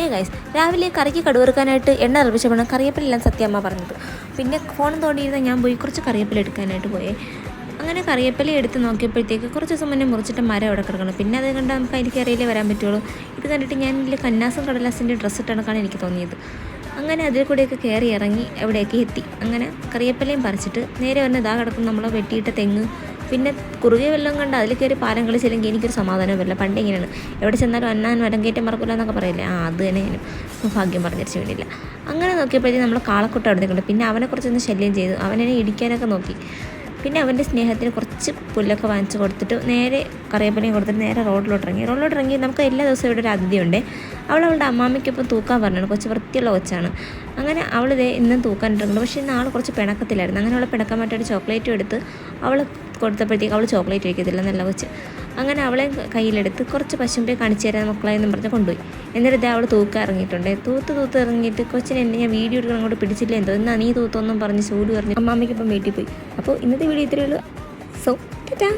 Hey guys രാവിലെ കറിക്ക് കടുവറുക്കാനായിട്ട് എണ്ണ തിളപ്പിച്ചപ്പോഴാണ് കറിയപ്പിലെല്ലാം സത്യമ്മ പറഞ്ഞത്. പിന്നെ ഫോൺ തോണ്ടിയിരുന്ന ഞാൻ പോയി കുറച്ച് കറിവേപ്പില എടുക്കാനായിട്ട് പോയേ. അങ്ങനെ കറിവേപ്പില എടുത്ത് നോക്കിയപ്പോഴത്തേക്ക് കുറച്ച് ദിവസം മുന്നേ മുറിച്ചിട്ട് മരം അവിടെ കിടക്കണം. പിന്നെ അത് കണ്ട് നമുക്ക് എനിക്ക് അറിയില്ലേ വരാൻ പറ്റുള്ളൂ. ഇത് കണ്ടിട്ട് ഞാൻ വലിയ കന്നാസം കടലാസിന്റെ ഡ്രസ്സ് ഇട്ടണക്കാണ് എനിക്ക് തോന്നിയത്. അങ്ങനെ അതിൽ കൂടെയൊക്കെ കയറി ഇറങ്ങി എവിടെയൊക്കെ എത്തി. അങ്ങനെ കറിയപ്പലയും പറിച്ചിട്ട് നേരെ വന്ന് ഇതാ കിടക്കും നമ്മൾ വെട്ടിയിട്ട തെങ്ങ്. പിന്നെ കുറുകെ വെള്ളം കണ്ട് അതിൽ കയറി പാലം കളിച്ചില്ലെങ്കിൽ എനിക്കൊരു സമാധാനം വരില്ല. പണ്ട് ഇങ്ങനെയാണ്. എവിടെ ചെന്നാലും അന്നാൻ വരം കയറ്റം മറക്കില്ല എന്നൊക്കെ പറയില്ലേ? ആ അത് തന്നെ ഭാഗ്യം പറഞ്ഞിരിച്ചു വേണ്ടിയില്ല അങ്ങനെ നോക്കിയപ്പോഴത്തേക്കും നമ്മൾ കാളക്കുട്ട അവിടെ നിൽക്കുന്നുണ്ട് പിന്നെ അവനെക്കുറിച്ചൊന്ന് ശല്യം ചെയ്തു. അവനെ ഇടിക്കാനൊക്കെ നോക്കി. പിന്നെ അവന്റെ സ്നേഹത്തിന് കുറച്ച് പുല്ലൊക്കെ വാങ്ങിച്ച് കൊടുത്തിട്ട് നേരെ കറിവേപ്പിലയും കൊടുത്തിട്ട് നേരെ റോഡിലോട്ട് ഇറങ്ങി. റോഡിലോട്ട് ഇറങ്ങി നമുക്ക് എല്ലാ ദിവസവും ഇവിടെ ഒരു അതിഥിയുണ്ട്. അവൾ അവളുടെ അമ്മാമ്മയ്ക്കൊപ്പം തൂക്കാൻ പറഞ്ഞാണ്. കുറച്ച് വൃത്തിയുള്ള കൊച്ചാണ്. അങ്ങനെ അവൾ ഇതേ ഇന്നും തൂക്കാൻ ഇട്ടിട്ടുണ്ട്. പക്ഷേ ഇന്ന് ആൾ കുറച്ച് പിണക്കത്തിലായിരുന്നു. അങ്ങനെ അവളെ പിണക്കാൻ വേണ്ടിയിട്ട് ചോക്ലേറ്റും എടുത്ത് അവൾ കൊടുത്തപ്പോഴത്തേക്ക് അവൾ ചോക്ലേറ്റ് കഴിക്കത്തില്ല നല്ല കൊച്ച്. അങ്ങനെ അവളെ കയ്യിലെടുത്ത് കുറച്ച് പശുമ്പേ കാണിച്ചു തരാൻ മക്കളെ എന്ന് പറഞ്ഞ് കൊണ്ടുപോയി. എന്നിട്ട് ഇതേ അവൾ തൂക്കാൻ ഇറങ്ങിയിട്ടുണ്ട്. തൂത്ത് തൂത്ത് ഇറങ്ങിയിട്ട് കൊച്ചിന് എന്നെ ഞാൻ വീഡിയോ എടുക്കണം അങ്ങോട്ട് പിടിച്ചില്ല. എന്തോ എന്നാ നീ തൂത്തൊന്നും പറഞ്ഞ് ചൂട് പറഞ്ഞു അമ്മാമ്മയ്ക്കിപ്പം വീട്ടിൽ പോയി. അപ്പോൾ ഇന്നത്തെ വീഡിയോ ഇത്രയേ ഉള്ളൂ. സോ ടാ